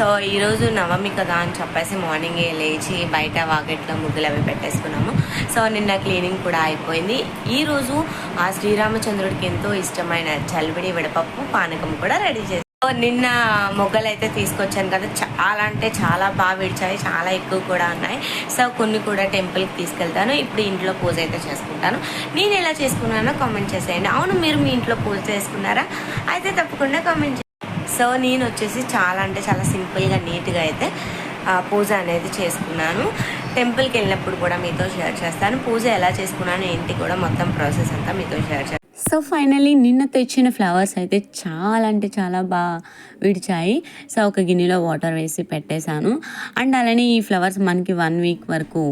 So ఈరోజు నవమి కదా అని చెప్పేసి మార్నింగే లేచి బయట వాకెట్లో ముగ్గులు అవి పెట్టేసుకున్నాము. సో నిన్న క్లీనింగ్ కూడా అయిపోయింది. ఈరోజు ఆ శ్రీరామచంద్రుడికి ఎంతో ఇష్టమైన చల్విడి విడపప్పు పానకం కూడా రెడీ చేసి సో నిన్న మొగ్గలు అయితే తీసుకొచ్చాను కదా. చాలా అంటే చాలా బాగా విడిచాయి. చాలా ఎక్కువ కూడా ఉన్నాయి. సో కొన్ని కూడా టెంపుల్కి తీసుకెళ్తాను. ఇప్పుడు ఇంట్లో పూజ అయితే చేసుకుంటాను. నేను ఎలా చేసుకున్నానో కామెంట్ చేసేయండి. అవును మీరు మీ ఇంట్లో పూజ చేసుకున్నారా? అయితే తప్పకుండా కామెంట్ సో నేను వచ్చేసి చాలా అంటే చాలా సింపుల్గా నీట్గా అయితే ఆ, పూజ అనేది చేసుకున్నాను. టెంపుల్కి వెళ్ళినప్పుడు కూడా మీతో షేర్ చేస్తాను. పూజ ఎలా చేసుకున్నాను ఏంటి కూడా మొత్తం ప్రాసెస్ అంతా మీతో షేర్ చేస్తాను సో ఫైనలీ నిన్న తెచ్చిన ఫ్లవర్స్ అయితే చాలా అంటే చాలా బాగా విడిచాయి. సో ఒక గిన్నెలో వాటర్ వేసి పెట్టేశాను. అండ్ అలానే ఈ ఫ్లవర్స్ మనకి వన్ వీక్ వరకు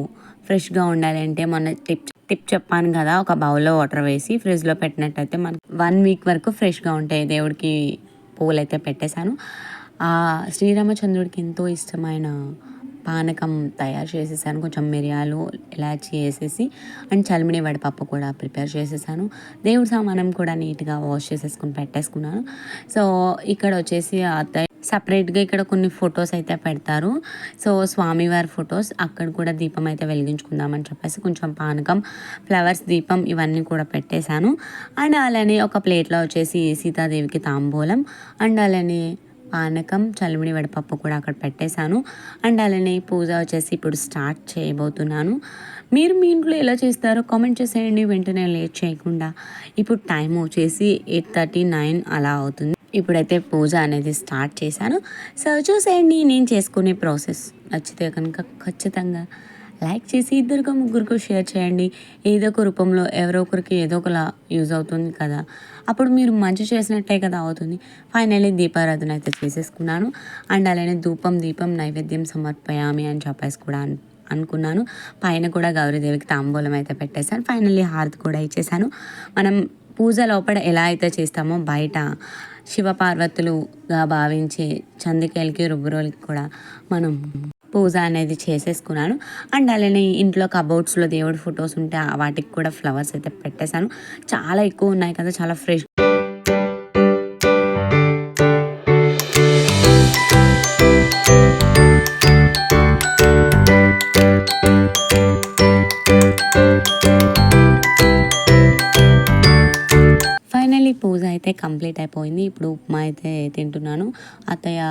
ఫ్రెష్గా ఉండాలి అంటే మొన్న టిప్ టిప్ చెప్పాను కదా ఒక బౌల్లో వాటర్ వేసి ఫ్రిడ్జ్లో పెట్టినట్టయితే మనకి వన్ వీక్ వరకు ఫ్రెష్గా ఉంటాయి దేవుడికి పువ్వులు అయితే పెట్టేశాను. ఆ శ్రీరామచంద్రుడికి ఎంతో ఇష్టమైన పానకం తయారు చేసేసాను. కొంచెం మిరియాలు ఇలాచి వేసేసి అండ్ చలిమిడి వడపప్పు కూడా ప్రిపేర్ చేసేసాను. దేవుడి సామానం కూడా నీట్గా వాష్ చేసేసుకుని పెట్టేసుకున్నాను. సో ఇక్కడ వచ్చేసి అత్తయ్య సపరేట్గా ఇక్కడ కొన్ని ఫొటోస్ అయితే పెడతారు. సో స్వామివారి ఫొటోస్ అక్కడ కూడా దీపం అయితే వెలిగించుకుందామని చెప్పేసి కొంచెం పానకం ఫ్లవర్స్ దీపం ఇవన్నీ కూడా పెట్టేశాను. అండ్ అలానే ఒక ప్లేట్లో వచ్చేసి సీతాదేవికి తాంబూలం అండ్ అలానే పానకం చలిమిడి వడపప్పు కూడా అక్కడ పెట్టేశాను. అండ్ అలానే పూజ వచ్చేసి ఇప్పుడు స్టార్ట్ చేయబోతున్నాను. మీరు మీ ఇంట్లో ఎలా చేస్తారో కామెంట్ చేసేయండి వెంటనే లేట్ చేయకుండా. ఇప్పుడు టైం వచ్చేసి ఎయిట్ థర్టీ నైన్ అలా అవుతుంది. ఇప్పుడైతే పూజ అనేది స్టార్ట్ చేశాను. సో చూసేయండి నేను చేసుకునే ప్రాసెస్ నచ్చితే కనుక ఖచ్చితంగా లైక్ చేసి ఇద్దరికో ముగ్గురికో షేర్ చేయండి. ఏదో ఒక రూపంలో ఎవరో ఒకరికి ఏదో ఒకలా యూజ్ అవుతుంది కదా. అప్పుడు మీరు మంచి చేసినట్టే కదా అవుతుంది. ఫైనల్లీ దీపారాధన అయితే చేసేసుకున్నాను. అండ్ అలానే ధూపం దీపం నైవేద్యం సమర్పయామి అని చెప్పేసి కూడా అనుకున్నాను. పైన కూడా గౌరీదేవికి తాంబూలం అయితే పెట్టేశాను. ఫైనల్లీ హారతి కూడా ఇచ్చేసాను మనం పూజ లోపల ఎలా అయితే చేస్తామో బయట శివపార్వతులుగా భావించే చందికేలకి రుబ్బురోలకి కూడా మనం పూజ అనేది చేసేసుకున్నాను. అండ్ అలానే ఇంట్లో కబోర్డ్స్లో దేవుడి ఫొటోస్ ఉంటే ఆ వాటికి కూడా ఫ్లవర్స్ అయితే పెట్టేశాను. చాలా ఎక్కువ ఉన్నాయి కదా చాలా ఫ్రెష్ కంప్లీట్ అయిపోయింది. ఇప్పుడు ఉప్మా అయితే తింటున్నాను. అత్తయ్య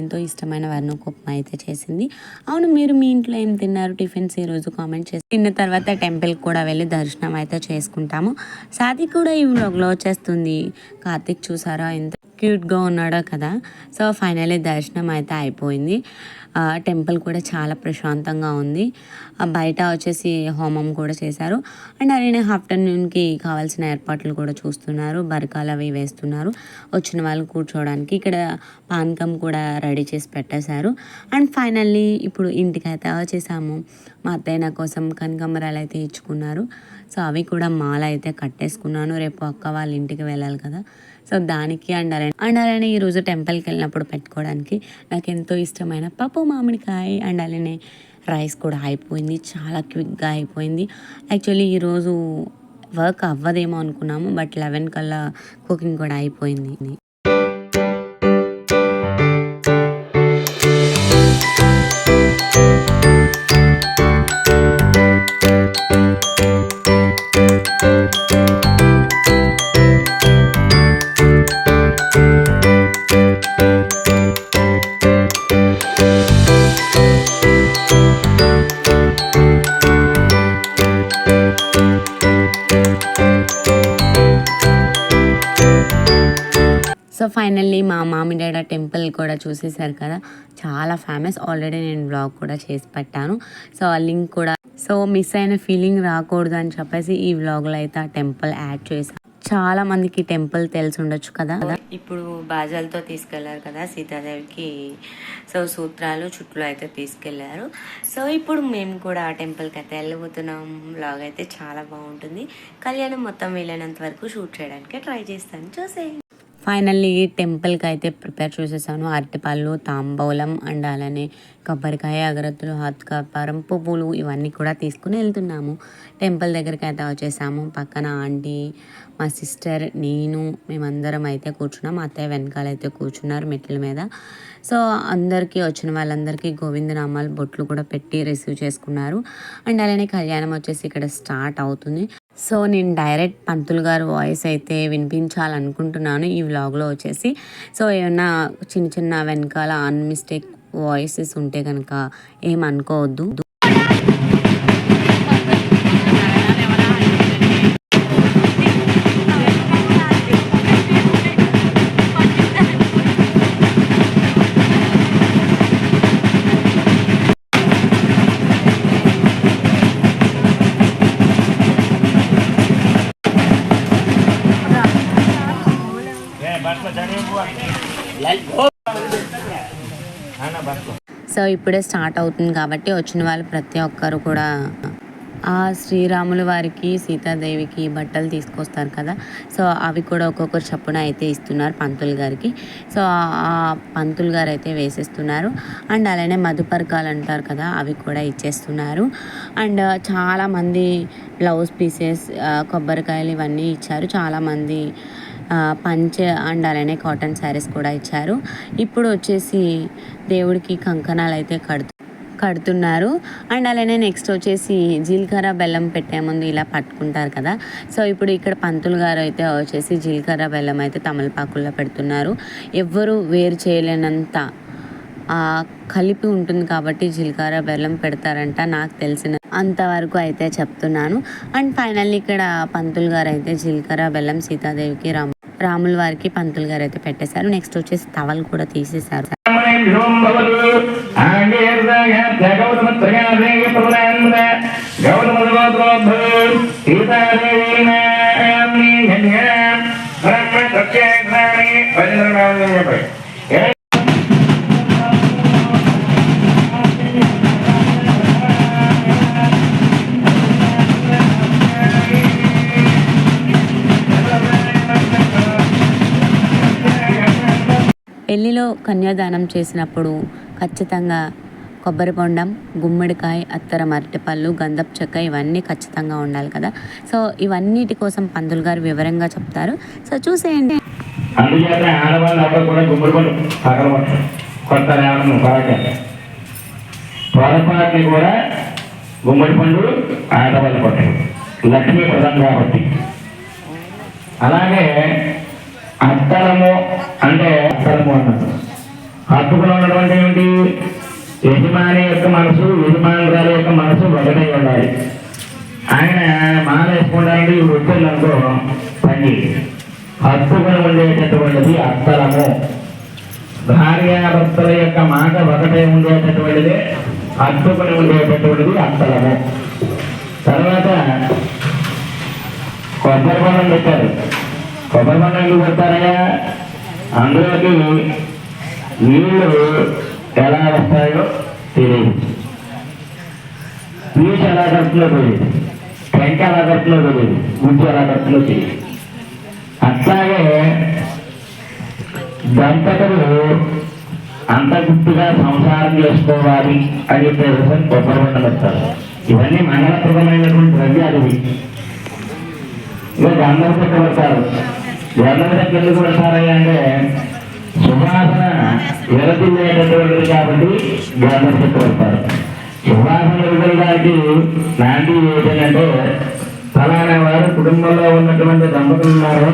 ఎంతో ఇష్టమైన వర్ణకు ఉప్మా అయితే చేసింది. అవును మీరు మీ ఇంట్లో ఏం తిన్నారు? టిఫిన్స్ ఈరోజు కామెంట్ చేసి తిన్న తర్వాత టెంపుల్కి కూడా వెళ్ళి దర్శనం అయితే చేసుకుంటాము. సాది కూడా ఈ వ్లాగ్లో వచ్చేస్తుంది. కార్తిక్ చూసారా? ఎంత క్యూట్గా ఉన్నాడో కదా. సో ఫైనలీ దర్శనం అయితే అయిపోయింది. ఆ, టెంపుల్ కూడా చాలా ప్రశాంతంగా ఉంది. బయట వచ్చేసి హోమం కూడా చేశారు. అండ్ అలానే ఆఫ్టర్నూన్కి కావాల్సిన ఏర్పాట్లు కూడా చూస్తున్నారు. బరకాలు అవి వేస్తున్నారు. వచ్చిన వాళ్ళు కూర్చోవడానికి ఇక్కడ పానకం కూడా రెడీ చేసి పెట్టేశారు. అండ్ ఫైనల్లీ ఇప్పుడు ఇంటికి అయితే వచ్చేసాము. మా అత్తయ్య నా కోసం కనకంబరాలు అయితే ఇచ్చుకున్నారు. సో అవి కూడా మాల అయితే కట్టేసుకున్నాను. రేపు అక్క వాళ్ళ ఇంటికి వెళ్ళాలి కదా. సో దానికి అండ్ అలానే అండ్ అలానే ఈరోజు టెంపుల్కి వెళ్ళినప్పుడు పెట్టుకోవడానికి నాకు ఎంతో ఇష్టమైన పప్పు మామిడికాయ అండ్ అలానే రైస్ కూడా అయిపోయింది. చాలా క్విక్గా అయిపోయింది. యాక్చువల్లీ ఈరోజు వర్క్ అవ్వదేమో అనుకున్నాము బట్ లెవెన్ కల్లా కుకింగ్ కూడా అయిపోయింది. ఫైనల్లీ మా మామిడాడ టెంపుల్ కూడా చూసేసారు కదా. చాలా ఫేమస్ ఆల్రెడీ నేను బ్లాగ్ కూడా చేసి పెట్టాను. సో ఆ లింక్ కూడా. సో మిస్ అయిన ఫీలింగ్ రాకూడదు అని చెప్పేసి ఈ వ్లాగ్లో అయితే ఆ టెంపుల్ యాడ్ చేశాను చాలా మందికి టెంపుల్ తెలిసి ఉండొచ్చు కదా. ఇప్పుడు బాజాలతో తీసుకెళ్ళారు కదా సీతాదేవికి. సో సూత్రాలు చుట్లు అయితే తీసుకెళ్ళారు. సో ఇప్పుడు మేము కూడా ఆ టెంపుల్కి అయితే వెళ్ళబోతున్నాం. బ్లాగ్ అయితే చాలా బాగుంటుంది. కళ్యాణం మొత్తం వీలైనంత వరకు షూట్ చేయడానికి ట్రై చేస్తాను. చూసే ఫైనల్లీ టెంపుల్కి అయితే ప్రిపేర్ చేసేసాను. అరటిపళ్ళు తాంబూలం అండ్ అలానే కొబ్బరికాయ అగరత్తులు హాత్ పువ్వులు ఇవన్నీ కూడా తీసుకుని వెళ్తున్నాము. టెంపుల్ దగ్గరికి అయితే వచ్చేసాము. పక్కన ఆంటీ మా సిస్టర్ నేను మేమందరం అయితే కూర్చున్నాం. అత్తయ్య వెనకాల అయితే కూర్చున్నారు మెట్ల మీద. సో అందరికీ వచ్చిన వాళ్ళందరికీ గోవిందనామాలు బొట్లు కూడా పెట్టి రిసీవ్ చేసుకున్నారు. అండ్ అలానే కళ్యాణం వచ్చేసి ఇక్కడ స్టార్ట్ అవుతుంది. సో నేను డైరెక్ట్ పంతులు గారు వాయిస్ అయితే వినిపించాలనుకుంటున్నాను ఈ వ్లాగ్లో వచ్చేసి. సో ఏమన్నా చిన్న చిన్న వెనకాల అన్మిస్టేక్ వాయిసెస్ ఉంటే కనుక ఏమనుకోవద్దు. సో ఇప్పుడే స్టార్ట్ అవుతుంది కాబట్టి వచ్చిన వాళ్ళు ప్రతి ఒక్కరు కూడా ఆ శ్రీరాములు వారికి సీతాదేవికి బట్టలు తీసుకొస్తారు కదా. సో అవి కూడా ఒక్కొక్కరు చప్పున అయితే ఇస్తున్నారు పంతులు గారికి. సో ఆ పంతులు గారు అయితే వేసేస్తున్నారు. అండ్ అలానే మధుపరకాలు అంటారు కదా అవి కూడా ఇచ్చేస్తున్నారు. అండ్ చాలామంది బ్లౌజ్ పీసెస్ కొబ్బరికాయలు ఇవన్నీ ఇచ్చారు. చాలామంది పంచ అండ్ అలానే కాటన్ శారీస్ కూడా ఇచ్చారు. ఇప్పుడు వచ్చేసి దేవుడికి కంకణాలు అయితే కడుతు కడుతున్నారు. అండ్ అలానే నెక్స్ట్ వచ్చేసి జీలకర్ర బెల్లం పెట్టే ముందు ఇలా పట్టుకుంటారు కదా. సో ఇప్పుడు ఇక్కడ పంతులు గారు అయితే వచ్చేసి జీలకర్ర బెల్లం అయితే తమలపాకుల్లో పెడుతున్నారు. ఎవ్వరు వేరు చేయలేనంత కలిపి ఉంటుంది కాబట్టి జీలకర్ర బెల్లం పెడతారంట. నాకు తెలిసిన అంతవరకు అయితే చెప్తున్నాను. అండ్ ఫైనల్లీ ఇక్కడ పంతులు గారు అయితే జీలకర్ర బెల్లం సీతాదేవికి రామ రాముల వారికి పంతులు గారు అయితే పెట్టేశారు. నెక్స్ట్ వచ్చేసి తవలు కూడా తీసేశారు. గౌతమ ఇంట్లో కన్యాదానం చేసినప్పుడు ఖచ్చితంగా కొబ్బరి బొండం గుమ్మడికాయ అత్తర అరటిపళ్ళు గంధపు చెక్క ఇవన్నీ ఖచ్చితంగా ఉండాలి కదా. సో ఇవన్నిటి కోసం పందులు గారు వివరంగా చెప్తారు. సో చూసేయండి. అందుచేత ఆడవాళ్ళు ఎవరు కూడా గుమ్మడి పండు పక్కన పడతారు కొత్త రావడం పొరపాటుని కూడా గుమ్మడి పండు ఆడవాళ్ళు పట్టరు లక్ష్మీ ప్రధానం కాబట్టి. అలాగే అత్తరము అంటే అత్తరము అన్నది హత్తుకుని ఉన్నటువంటి ఏంటి యజమాని యొక్క మనసు యజమానురాల యొక్క మనసు ఒకటే ఉండాలి ఆయన మాల వేసుకుంటారంటే ఈ వృత్తులు అనుకో పని హత్తుకుని ఉండేటటువంటిది అత్తరము భార్యాభర్తల యొక్క మాట ఒకటే ఉండేటటువంటిదే హత్తుకుని ఉండేటటువంటిది అత్తరము తర్వాత కొబ్బరి బండం పెట్టారు. కొబ్బరి బండలు ఎందుకు పెడతారయ్యా అందులోకి నీళ్ళు ఎలా వస్తాయో తెలియదు. పీచ్ ఎలా కడుతుందో తెలియదు. టెంక ఎలా కడుతుందో తెలియదు. గుజ్జు ఎలా కడుతుందో తెలియదు. అట్లాగే దంపతులు అంత గుర్తుగా సంసారం చేసుకోవాలి అని చెప్పేసి కొబ్బరి బండలు వస్తారు ఇవన్నీ మంగళప్రదమైనటువంటి ద్రవ్యాలు. ఇవి. అందరూ పెట్టబడతారు చెక్క పెడతారు గంధం ఎందుకు పెడతారయ్యా అంటే సువాసన వెలతిల్లేటటువంటిది కాబట్టి గంధం చెక్క పెడతారు సువాసన వెలుగడానికి నాంది ఏంటంటే ఫలానా వారు కుటుంబంలో ఉన్నటువంటి దంపతులు ఉన్నారు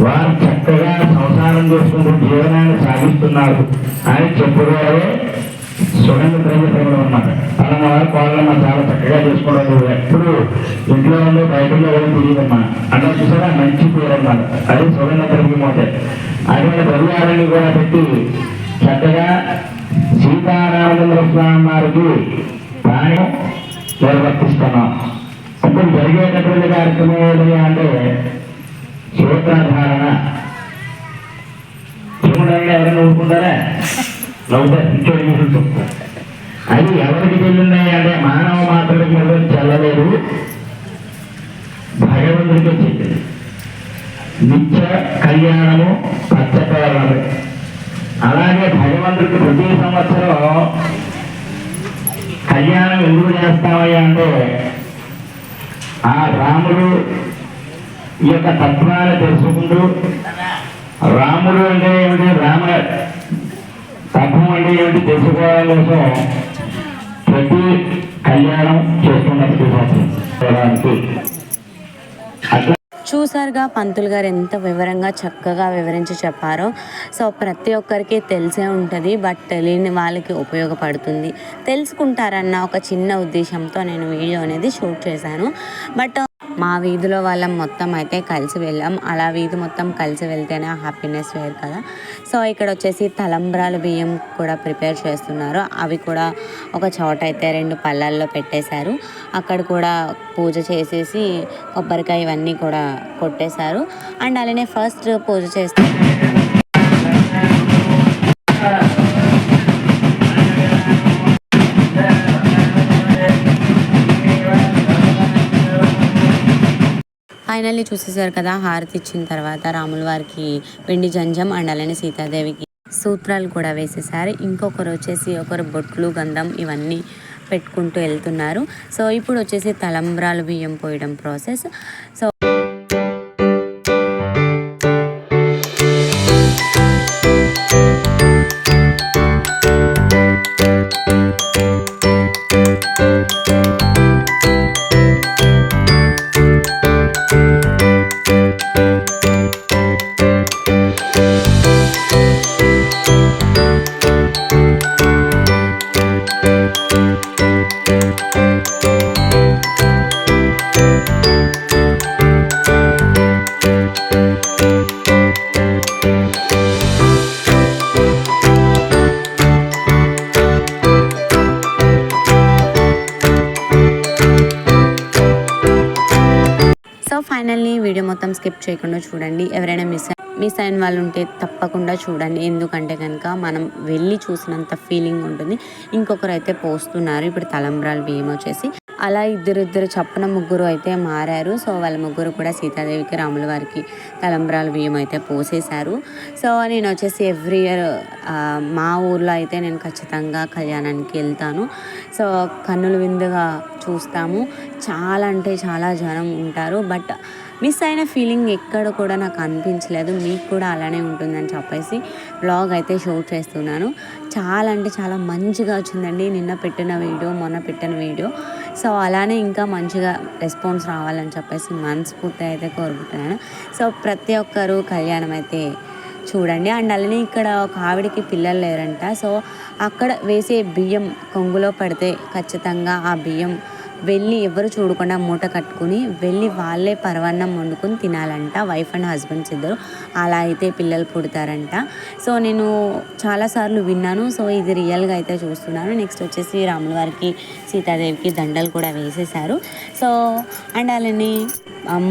వారు చక్కగా సంసారం చేసుకుంటూ జీవనాన్ని సాగిస్తున్నారు. అని చెప్పుకోవడమే సుగంధ ద్రవ్యతలు అన్నమాట ఫలానా వారు కోళ్ళమ్మ చాలా చక్కగా చేసుకోవడం ఎప్పుడు ఇంట్లో ఉండే బయటలో వెళ్ళి తెలియదమ్మా. అట్లా చూసారా? మంచి పేరు అన్నమాట అది సుగంధ ద్రవ్యం అవుతాయి అటువంటి ద్రవ్యాలని కూడా పెట్టి చక్కగా సీతారామచంద్ర స్వామి వారికి ప్రాణం నిర్వర్తిస్తున్నాం. ఇప్పుడు జరిగేటటువంటి కార్యక్రమం ఏంటి అంటే సూత్రధారణ. చూడండి ఎవరైనా ఊరుకుంటారా? నవ్వుతారు అవి ఎవరికి చెల్లింది అంటే మానవ మాత్రమే ఎవరు చెల్లలేదు. భగవంతుడికి చెల్లింది నిత్య కళ్యాణము పచ్చతోరణము అలాగే భగవంతుడికి ప్రతి సంవత్సరం కళ్యాణం ఎందుకు చేస్తామయ్యా అంటే ఆ రాముడు ఈ యొక్క తత్వాన్ని తెలుసుకుంటూ రాముడు అంటే ఏమిటి? రామ తత్వం అంటే ఏంటి తెలుసుకోవడం కోసం ప్రతి కళ్యాణం చేస్తున్నారు అట్లా చూసారుగా పంతులు గారు ఎంత వివరంగా చక్కగా వివరించి చెప్పారో. సో ప్రతి ఒక్కరికి తెలిసే ఉంటుంది బట్ తెలియని వాళ్ళకి ఉపయోగపడుతుంది. తెలుసుకుంటారన్న ఒక చిన్న ఉద్దేశంతో నేను వీడియో అనేది షూట్ చేశాను. బట్ మా వీధిలో వాళ్ళం మొత్తం అయితే కలిసి వెళ్ళాం. అలా వీధి మొత్తం కలిసి వెళ్తేనే హ్యాపీనెస్ వేరు కదా. సో ఇక్కడ వచ్చేసి తలంబ్రాల బియ్యం కూడా ప్రిపేర్ చేస్తున్నారు. అవి కూడా ఒక చోట అయితే రెండు పళ్ళల్లో పెట్టేశారు. అక్కడ కూడా పూజ చేసేసి కొబ్బరికాయ ఇవన్నీ కూడా కొట్టేశారు. అండ్ అలానే ఫస్ట్ పూజ చేస్తే ఫైనల్లీ చూసేసారు కదా హారతి ఇచ్చిన తర్వాత రాముల వారికి వెండి జంజం అండ్ అలానే సీతాదేవికి సూత్రాలు కూడా వేసేసారు. ఇంకొకరు వచ్చేసి ఒకరు బొట్లు గంధం ఇవన్నీ పెట్టుకుంటూ వెళ్తున్నారు. సో ఇప్పుడు వచ్చేసి తలంబ్రాలు బియ్యం పోయడం ప్రాసెస్. సో సో వీడియో మొత్తం స్కిప్ చేయకుండా చూడండి. ఎవరైనా మిస్ మిస్ అయిన వాళ్ళు ఉంటే తప్పకుండా చూడండి. ఎందుకంటే కనుక మనం వెళ్ళి చూసినంత ఫీలింగ్ ఉంటుంది. ఇంకొకరు అయితే పోస్తున్నారు. ఇప్పుడు తలంబ్రాలు బియ్యం వచ్చేసి అలా ఇద్దరు ఇద్దరు ముగ్గురు అయితే మారారు. సో వాళ్ళ ముగ్గురు కూడా సీతాదేవికి రాముల వారికి తలంబ్రాలు బియ్యం అయితే పోసేశారు. సో నేను వచ్చేసి ఎవ్రీ ఇయర్ మా ఊర్లో అయితే నేను ఖచ్చితంగా కళ్యాణానికి వెళ్తాను. సో కన్నుల విందుగా చూస్తాము. చాలా అంటే చాలా జనం ఉంటారు. బట్ మిస్ అయిన ఫీలింగ్ ఎక్కడ కూడా నాకు అనిపించలేదు. మీకు కూడా అలానే ఉంటుందని చెప్పేసి బ్లాగ్ అయితే షూట్ చేస్తున్నాను. చాలా అంటే చాలా మంచిగా వచ్చిందండి. నిన్న పెట్టిన వీడియో మొన్న పెట్టిన వీడియో. సో అలానే ఇంకా మంచిగా రెస్పాన్స్ రావాలని చెప్పేసి మనస్ఫూర్తి అయితే కోరుకుంటున్నాను. సో ప్రతి ఒక్కరు కళ్యాణం అయితే చూడండి. అండ్ అలానే ఇక్కడ ఒక ఆవిడకి పిల్లలు లేరంట. సో అక్కడ వేసే బియ్యం కొంగులో పడితే ఖచ్చితంగా ఆ బియ్యం వెళ్ళి ఎవరు చూడకుండా మూట కట్టుకుని వెళ్ళి వాళ్ళే పరవన్నం వండుకొని తినాలంట. వైఫ్ అండ్ హస్బెండ్స్ ఇద్దరు. అలా అయితే పిల్లలు పుడతారంట. సో నేను చాలాసార్లు విన్నాను. సో ఇది రియల్గా అయితే చూస్తున్నాను. నెక్స్ట్ వచ్చేసి రాముల వారికి సీతాదేవికి దండలు కూడా వేసేసారు సో అండ్ అలానే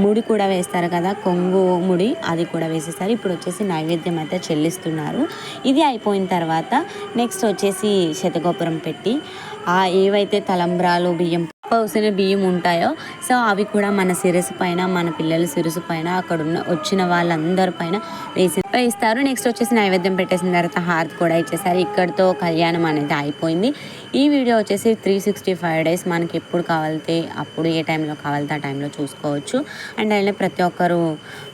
ముడి కూడా వేస్తారు కదా కొంగు ముడి అది కూడా వేసేసారు ఇప్పుడు వచ్చేసి నైవేద్యం అయితే చెల్లిస్తున్నారు. ఇది అయిపోయిన తర్వాత నెక్స్ట్ వచ్చేసి శతగోపురం పెట్టి ఆ ఏవైతే తలంబ్రాలు బియ్యం పౌసిన బియ్యం ఉంటాయో సో అవి కూడా మన శిరస్సు పైన మన పిల్లల శిరస్సు పైన అక్కడ ఉన్న వచ్చిన వాళ్ళందరి పైన వేసి వేస్తారు నెక్స్ట్ వచ్చేసి నైవేద్యం పెట్టేసిన తర్వాత హారతి కూడా ఇచ్చేసారు ఇక్కడితో కళ్యాణం అనేది అయిపోయింది. ఈ వీడియో వచ్చేసి త్రీ సిక్స్టీ ఫైవ్ డేస్ మనకి ఎప్పుడు కావాలితే అప్పుడు ఏ టైంలో కావాలితే ఆ టైంలో చూసుకోవచ్చు. అండ్ ఆయన ప్రతి ఒక్కరు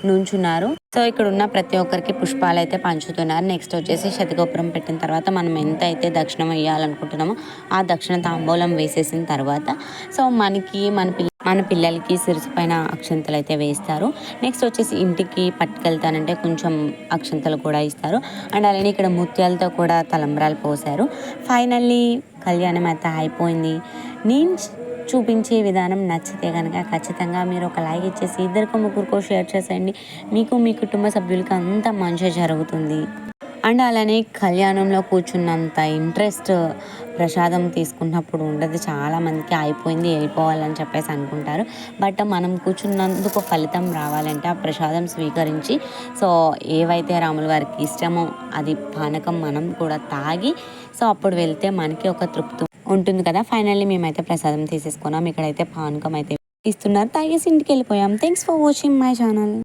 నుంచున్నారు. సో ఇక్కడ ఉన్న ప్రతి ఒక్కరికి పుష్పాలు అయితే పంచుతున్నారు. నెక్స్ట్ వచ్చేసి శతగోపురం పెట్టిన తర్వాత మనం ఎంత అయితే దక్షిణం వేయాలనుకుంటున్నామో ఆ దక్షిణ తాంబూలం వేసేసిన తర్వాత. సో మనకి మన పిల్ల మన పిల్లలకి సిరిసి పైన అక్షంతలు అయితే వేస్తారు. నెక్స్ట్ వచ్చేసి ఇంటికి పట్టుకెళ్తానంటే కొంచెం అక్షంతలు కూడా ఇస్తారు. అండ్ అలానే ఇక్కడ ముత్యాలతో కూడా తలంబ్రాలు పోశారు. ఫైనల్లీ కళ్యాణం అయితే అయిపోయింది. నేను చూపించే విధానం నచ్చితే కనుక ఖచ్చితంగా మీరు ఒక లైక్ ఇచ్చేసి ఇద్దరికో ముగ్గురికో షేర్ చేసేయండి. మీకు మీ కుటుంబ సభ్యులకి అంత మంచి జరుగుతుంది. అండ్ అలానే కళ్యాణంలో కూర్చున్నంత ఇంట్రెస్ట్ ప్రసాదం తీసుకున్నప్పుడు ఉండదు. చాలా మందికి అయిపోయింది వెళ్ళిపోవాలని చెప్పేసి అనుకుంటారు. బట్ మనం కూర్చున్నందుకు ఫలితం రావాలంటే ఆ ప్రసాదం స్వీకరించి సో ఏవైతే రాముల వారికి ఇష్టమో అది పానకం మనం కూడా తాగి సో అప్పుడు వెళ్తే మనకి ఒక తృప్తి ఉంటుంది కదా. ఫైనల్లీ మేమైతే ప్రసాదం తీసేసుకున్నాం. ఇక్కడైతే పానకం అయితే ఇస్తున్నారు. తాగేసి ఇంటికి వెళ్ళిపోయాం. Thanks for watching my channel